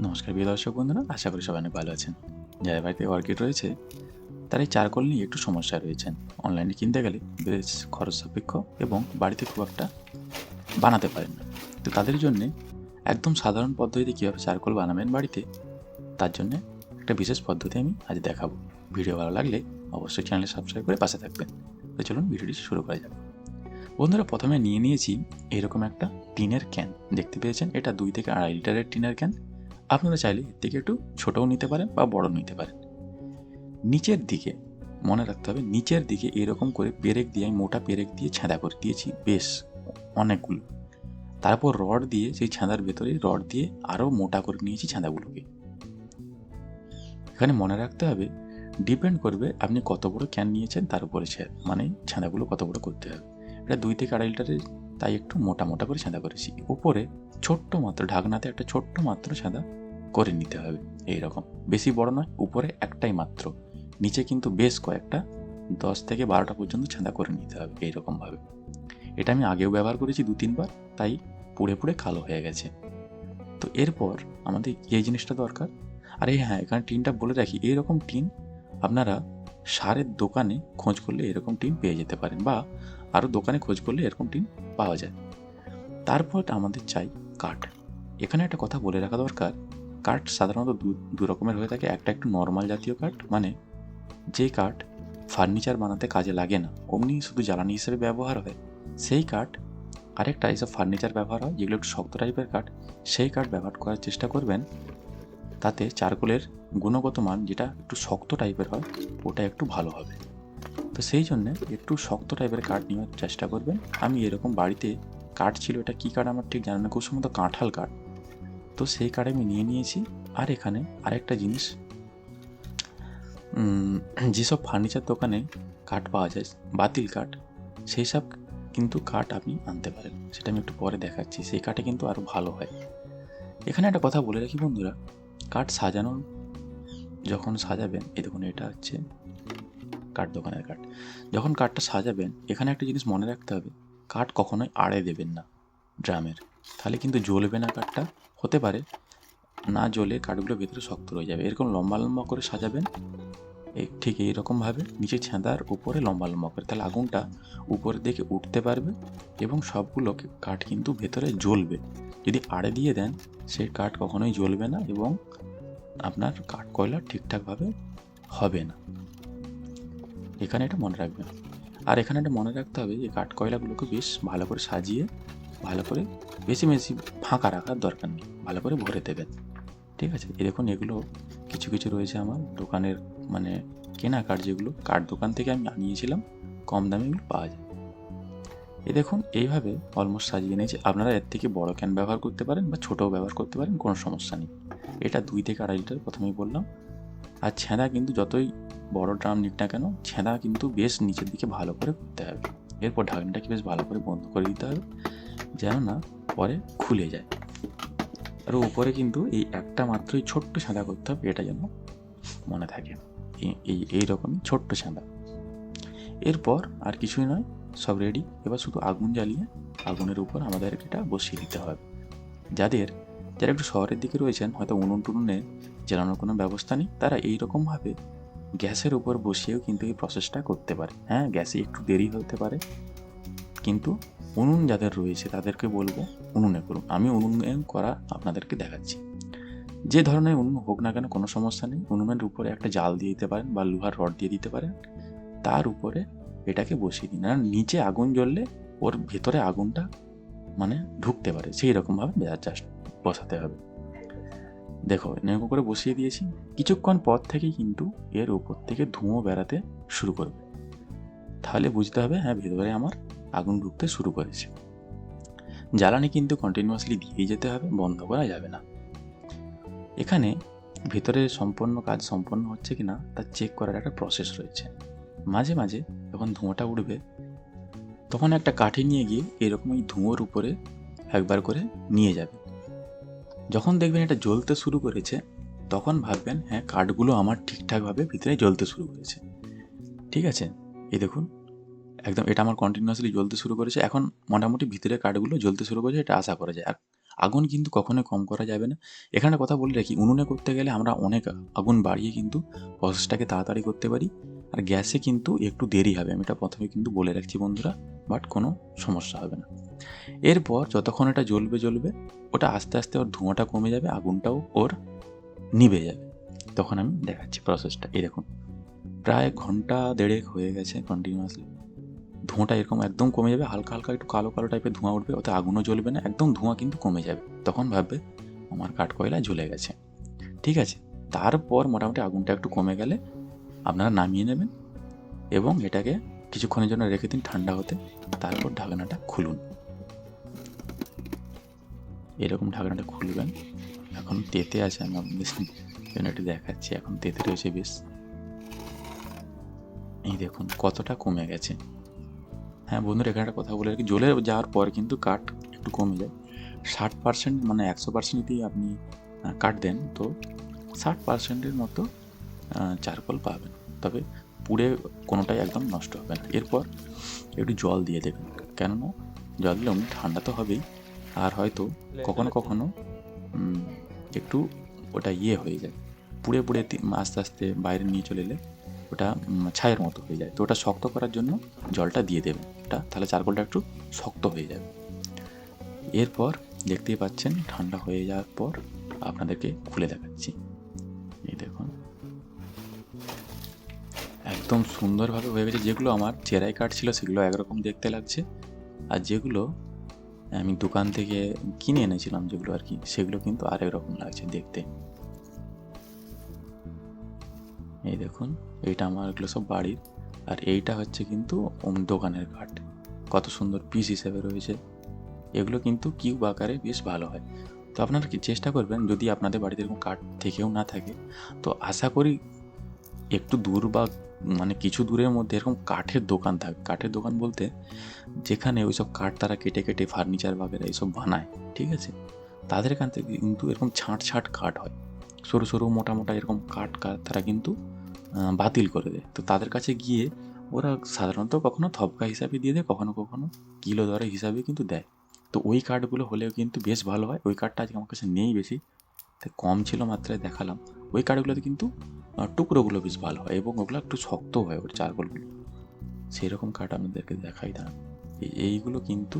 নমস্কার প্রিয় দর্শক বন্ধুরা, আশা করি সবাই অনেক ভালো আছেন। যাদের বাড়িতে অর্কিড রয়েছে, তার এই চারকোল নিয়ে একটু সমস্যায় রয়েছেন। অনলাইনে কিনতে গেলে বেশ খরচ সাপেক্ষ এবং বাড়িতে খুব একটা বানাতে পারেন না। তো তাদের জন্য একদম সাধারণ পদ্ধতিতে কীভাবে চারকোল বানাবেন বাড়িতে, তার জন্য একটা বিশেষ পদ্ধতি আমি আজ দেখাবো। ভিডিও ভালো লাগলে অবশ্যই চ্যানেলে সাবস্ক্রাইব করে পাশে থাকবেন। তো চলুন ভিডিওটি শুরু করা যাক। বন্ধুরা, প্রথমে নিয়ে নিয়েছি এরকম একটা টিনের ক্যান। দেখতে পেয়েছেন? এটা দুই থেকে আড়াই লিটারের টিনের ক্যান। আপনারা চাইলে এর থেকে একটু ছোটও নিতে পারেন বা বড় নিতে পারেন। নিচের দিকে, মনে রাখতে হবে, নিচের দিকে এরকম করে পেরেক দিয়ে, আমি মোটা পেরেক দিয়ে ছেঁদা করে দিয়েছি, বেশ অনেকগুলো। তারপর রড দিয়ে, সেই ছেঁদার ভেতরে রড দিয়ে আরও মোটা করে নিয়েছি ছেঁদাগুলোকে। এখানে মনে রাখতে হবে, ডিপেন্ড করবে আপনি কত বড় ক্যান নিয়েছেন, তার উপরে মানে ছেঁদাগুলো কত বড় করতে হবে। এটা দুই থেকে আড়াই লিটারের তাই একটু মোটা মোটা করে ছেঁদা করেছি। উপরে ছোট্ট মাত্র, ঢাকনাতে একটা ছোট্ট মাত্র সাদা করে নিতে হবে এই রকম বেশি বড় নয়, উপরে একটাই মাত্র। নিচে কিন্তু বেশ কয়েকটা, দশ থেকে বারোটা পর্যন্ত ছাঁদা করে নিতে হবে এইরকমভাবে। এটা আমি আগেও ব্যবহার করেছি দু, তিনবার, তাই পুড়ে পুড়ে কালো হয়ে গেছে। তো এরপর আমাদের এই জিনিসটা দরকার? আর এই হ্যাঁ এখানে টিনটা বলে রাখি, এইরকম টিন আপনারা সারের দোকানে খোঁজ করলে এরকম টিন পেয়ে যেতে পারেন, বা আরও দোকানে খোঁজ করলে এরকম টিন পাওয়া যায়। তারপর আমাদের চাই কাঠ। এখানে একটা কথা বলে রাখা দরকার কাঠ সাধারণত দু রকমের হয়ে থাকে। একটা একটু নর্মাল জাতীয় কাঠ মানে যে কাঠ ফার্নিচার বানাতে কাজে লাগে না, অমনি শুধু জ্বালানি হিসেবে ব্যবহার হয়, সেই কাঠ আরেকটা এইসব ফার্নিচার ব্যবহার হয়, যেগুলো একটু শক্ত টাইপের কাঠ সেই কাঠ ব্যবহার করার চেষ্টা করবেন। তাতে চারকোলের গুণগত মান যেটা একটু শক্ত টাইপের হয়, ওটা একটু ভালো হবে। তো সেই জন্যে একটু শক্ত টাইপের কাঠ নেওয়ার চেষ্টা করবেন। আমি এরকম বাড়িতে কাঠ ছিল, এটা কী কাঠ আমার ঠিক জানা না, খুব সম্ভবত কাঁঠাল কাঠ তো সেই কাঠ আমি নিয়ে নিয়েছি। আর এখানে আরেকটা জিনিস যেসব ফার্নিচার দোকানে কাঠ পাওয়া যায়, বাতিল কাঠ সেই সব কিন্তু কাঠ আপনি আনতে পারেন। সেটা আমি একটু পরে দেখাচ্ছি। সেই কাঠে কিন্তু আরও ভালো হয়। এখানে একটা কথা বলে রাখি বন্ধুরা কাঠ সাজানোর যখন সাজাবেন, এই দেখুন এটা হচ্ছে কাঠ দোকানের কাঠ যখন কাঠটা সাজাবেন, এখানে একটা জিনিস মনে রাখতে হবে কাঠ কখনোই আড়ে দেবেন না, ড্রামের। তাহলে কিন্তু জ্বলবে না কাঠটা। হতে পারে। না জ্বলে কাঠগুলো ভেতরে শক্ত রয়ে যাবে। এরকম লম্বা লম্বা করে সাজাবেন। ঠিক এইরকমভাবে নিচে ছেঁদার উপরে লম্বা লম্বা করে। তাহলে আগুনটা উপরের দিকে উঠতে পারবে এবং সবগুলো কাঠ কিন্তু ভেতরে জ্বলবে। যদি আড়ে দিয়ে দেন সেই কাঠ কখনোই জ্বলবে না এবং আপনার কাঠ কয়লা ঠিকঠাকভাবে হবে না। এখানে এটা মনে রাখবেন। আর এখানে এটা মনে রাখতে হবে যে কাঠ কয়লাগুলোকে বেশ ভালো করে সাজিয়ে, ভালো করে বেশি বেশি ফাঁকা রাখার দরকার নেই, ভালো করে ভরে দেবেন ঠিক আছে? দেখুন, এগুলো কিছু কিছু রয়েছে আমার দোকানের মানে কেনা কাঠ যেগুলো কাঠ দোকান থেকে আমি আনিয়েছিলাম, কম দামে এগুলো পাওয়া যায়। এ দেখুন, এইভাবে অলমোস্ট সাজিয়ে নিয়েছি। আপনারা এর থেকে বড় ক্যান ব্যবহার করতে পারেন বা ছোটও ব্যবহার করতে পারেন, কোনো সমস্যা নেই। এটা দুই থেকে আড়াই লিটার প্রথমেই বললাম। আর ছেঁদা কিন্তু যতই বড় ড্রাম নিক না কেন ছেঁদা কিন্তু বেশ নিচের দিকে ভালো করে করতে হবে। এরপর ঢাকনাটাকে বেশ ভালো করে বন্ধ করে দিতে হবে। যেন না পরে খুলে যায়। আর উপরে কিন্তু এই একটা মাত্রই ছোট্ট সাদা করতে হবে, এটা যেন মনে থাকে। এই- এই, এইরকমই ছোট্ট সাদা। এরপর আর কিছুই নয়, সব রেডি এবার শুধু আগুন জ্বালিয়ে আগুনের উপর আমাদের এটা বসিয়ে দিতে হবে। যাদের, যারা একটু শহরের দিকে রয়েছেন, হয়তো উনুন টুনুনে জ্বালানোর কোনো ব্যবস্থা নেই, তারা এইরকমভাবে গ্যাসের উপর বসিয়েও কিন্তু এই প্রসেসটা করতে পারে। হ্যাঁ গ্যাসে একটু দেরি হতে পারে কিন্তু উনুন যাদের রয়েছে, তাদেরকে বলব উনুনে করুন। আমি উনুনে করা আপনাদেরকে দেখাচ্ছি। যে ধরনের উনুন হোক না কেন, কোনো সমস্যা নেই। উনুনের উপরে একটা জাল দিয়ে দিতে পারেন বা লোহার রড দিয়ে দিতে পারেন। তার উপরে এটাকে বসিয়ে দিন। আর নিচে আগুন জ্বললে ওর ভেতরে আগুনটা মানে ঢুকতে পারে। সেই রকমভাবে জাস্ট বসাতে হবে। দেখো নেমো করে বসিয়ে দিয়েছি। কিছুক্ষণ পর থেকেই কিন্তু এর উপর থেকে ধুঁয়ো বেড়াতে শুরু করবে। তাহলে বুঝতে হবে হ্যাঁ ভেতরে আমার আগুন ঢুকতে শুরু করেছে। জ্বালানি কিন্তু কন্টিনিউয়াসলি দিয়েই যেতে হবে, বন্ধ করা যাবে না। এখানে ভেতরে সম্পন্ন কাজ সম্পন্ন হচ্ছে কি না তা চেক করার একটা প্রসেস রয়েছে। মাঝে মাঝে যখন ধোঁয়াটা উঠবে, তখন একটা কাঠি নিয়ে গিয়ে এরকম এই ধুঁয়োর উপরে একবার করে নিয়ে যাবে। যখন দেখবেন এটা জ্বলতে শুরু করেছে, তখন ভাববেন হ্যাঁ কাঠগুলো আমার ঠিকঠাকভাবে ভিতরে জ্বলতে শুরু করেছে। ঠিক আছে? এই দেখুন একদম, এটা আমার কন্টিনিউয়াসলি জ্বলতে শুরু করেছে। এখন মোটামুটি ভিতরে কাঠগুলো জ্বলতে শুরু করেছে, এটা আশা করা যায়। আর আগুন কিন্তু কখনোই কম করা যাবে না। এখানে কথা বলে রাখি, উনুনে করতে গেলে আমরা অনেক আগুন বাড়িয়ে কিন্তু প্রসেসটাকে তাড়াতাড়ি করতে পারি। আর গ্যাসে কিন্তু একটু দেরি হবে, আমি এটা প্রথমে কিন্তু বলে রাখছি বন্ধুরা বাট কোনো সমস্যা হবে না। এরপর যতক্ষণ এটা জ্বলবে জ্বলবে, ওটা আস্তে আস্তে ওর ধোঁয়াটা কমে যাবে, আগুনটাও ওর নিভে যাবে। তখন আমি দেখাচ্ছি প্রসেসটা এই দেখুন, প্রায় ঘণ্টা দেড়েক হয়ে গেছে কন্টিনিউয়াসলি ধোঁয়াটা এরকম একদম কমে যাবে, হালকা হালকা একটু কালো কালো টাইপের ধোঁয়া উঠবে, ওতে আগুনও জ্বলবে না, একদম ধোঁয়া কিন্তু কমে যাবে। তখন ভাববে, আমার কাঠকয়লা জ্বলে গেছে। ঠিক আছে, তারপর মোটামুটি আগুনটা একটু কমে গেলে আপনারা নামিয়ে নেবেন এবং এটাকে কিছুক্ষণের জন্য রেখে দিন ঠান্ডা হতে, তারপর ঢাকনাটা খুলুন। এরকম ঢাকনাটা খুলবেন, এখন তেতে আছে আমি আপনাদের একটু দেখাচ্ছি, এখন তেতে রয়েছে বেশ। এই দেখুন, কতটা কমে গেছে। হ্যাঁ বন্ধুরা এখানে একটা কথা বলে রাখি। জ্বলে যাওয়ার পর কিন্তু কাঠ একটু কমে যায়। ষাট পার্সেন্ট মানে একশো পার্সেন্ট যদি আপনি কাঠ দেন তো ষাট পার্সেন্টের মতো চারকোল পাবেন। তবে পুড়ে কোনোটাই একদম নষ্ট হবে না। এরপর একটু জল দিয়ে দেবেন। কেননা জল দিলে অমনি ঠান্ডা তো হবেই। আর হয়তো কখনো কখনো একটু ওটা ইয়ে হয়ে যায়। পুড়ে পুড়ে আস্তে আস্তে বাইরে নিয়ে চলে এলে ওটা ছায়ের মতো হয়ে যায়। তো ওটা শক্ত করার জন্য জলটা দিয়ে দেবেন ওটা, তাহলে চারকোলটা একটু শক্ত হয়ে যাবে। এরপর দেখতেই পাচ্ছেন, ঠান্ডা হয়ে যাওয়ার পর আপনাদেরকে খুলে দেখাচ্ছি। এই দেখুন। একদম সুন্দরভাবে হয়ে গেছে। যেগুলো আমার চেরাই কাঠ ছিল, সেগুলো একরকম দেখতে লাগছে। আর যেগুলো আমি দোকান থেকে কিনে এনেছিলাম, যেগুলো আর কি, সেগুলো কিন্তু আরেক রকম লাগছে দেখতে। এই দেখুন, এইটা আমার এগুলো সব বাড়ির। আর এইটা হচ্ছে কিন্তু দোকানের কাঠ। কত সুন্দর পিস হিসেবে রয়েছে। এগুলো কিন্তু কিউব আকারে বেশ ভালো হয়। তো আপনারা কি চেষ্টা করবেন, যদি আপনাদের বাড়িতে এরকম কাঠ থেকেও না থাকে, তো আশা করি একটু দূর বা মানে কিছু দূরের মধ্যে এরকম কাঠের দোকান থাকে। কাঠের দোকান বলতে যেখানে ওই সব কাঠ তারা কেটে কেটে ফার্নিচার বাগেরা এইসব বানায়, ঠিক আছে? তাদের এখান থেকে কিন্তু এরকম ছাঁট ছাঁট কাঠ হয়। সরু সরু মোটা মোটা এরকম কাঠ কাঠ তারা কিন্তু বাতিল করে দেয়। তো তাদের কাছে গিয়ে ওরা সাধারণত কখনো থপকা হিসাবে দিয়ে দেয়, কখনো কখনো কিলো দরে হিসাবে কিন্তু দেয়। তো ওই কাঠগুলো হলেও কিন্তু বেশ ভালো হয়। ওই কাঠটা আজকে আমার কাছে নেই বেশি। তাই কম ছিল মাত্রায় দেখালাম। ওই কাঠগুলোতে কিন্তু টুকরোগুলো বেশ ভালো হয় এবং ওগুলো একটু শক্ত হয় ওর চারকোলগুলো। সেই রকম কাঠ আপনাদেরকে দেখাই এই, এইগুলো কিন্তু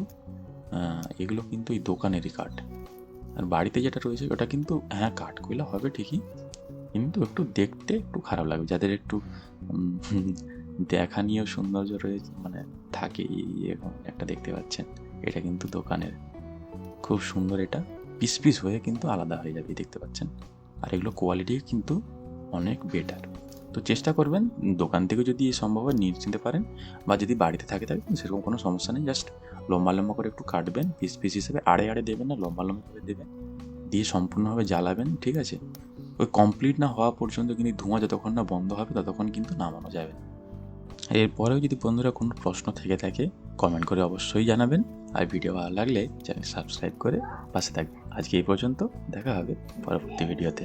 এগুলো কিন্তু এই দোকানেরই কাঠ আর বাড়িতে যেটা রয়েছে ওটা কিন্তু হ্যাঁ কাঠ কইলা হবে ঠিকই। কিন্তু একটু দেখতে একটু খারাপ লাগবে যাদের একটু দেখা নিয়েও সৌন্দর্য রয়েছে মানে থাকে এরকম একটা দেখতে পাচ্ছেন, এটা কিন্তু দোকানের। খুব সুন্দর এটা। পিস পিস হয়ে কিন্তু আলাদা হয়ে যাবে দেখতে পাচ্ছেন। আর এগুলো কোয়ালিটি কিন্তু অনেক বেটার তো চেষ্টা করবেন, দোকান থেকে যদি সম্ভব হয় নিয়ে নিতে পারেন। বা যদি বাড়িতে থাকে থাকে সেরকম কোনো সমস্যা নেই। জাস্ট লম্বা লম্বা করে একটু কাটবেন পিস পিস হিসেবে আড়ে আড়ে দেবেন না, লম্বা লম্বা করে দেবেন। দিয়ে সম্পূর্ণভাবে জ্বালাবেন, ঠিক আছে? ওই কমপ্লিট না হওয়া পর্যন্ত কিন্তু ধোঁয়া যতক্ষণ না বন্ধ হবে, ততক্ষণ কিন্তু নামানো যাবে। এরপরেও যদি বন্ধুরা কোনো প্রশ্ন থেকে থাকে কমেন্ট করে অবশ্যই জানাবেন। আর ভিডিও ভালো লাগলে চ্যানেল সাবস্ক্রাইব করে পাশে থাকবেন। আজকে এই পর্যন্ত, দেখা হবে পরবর্তী ভিডিওতে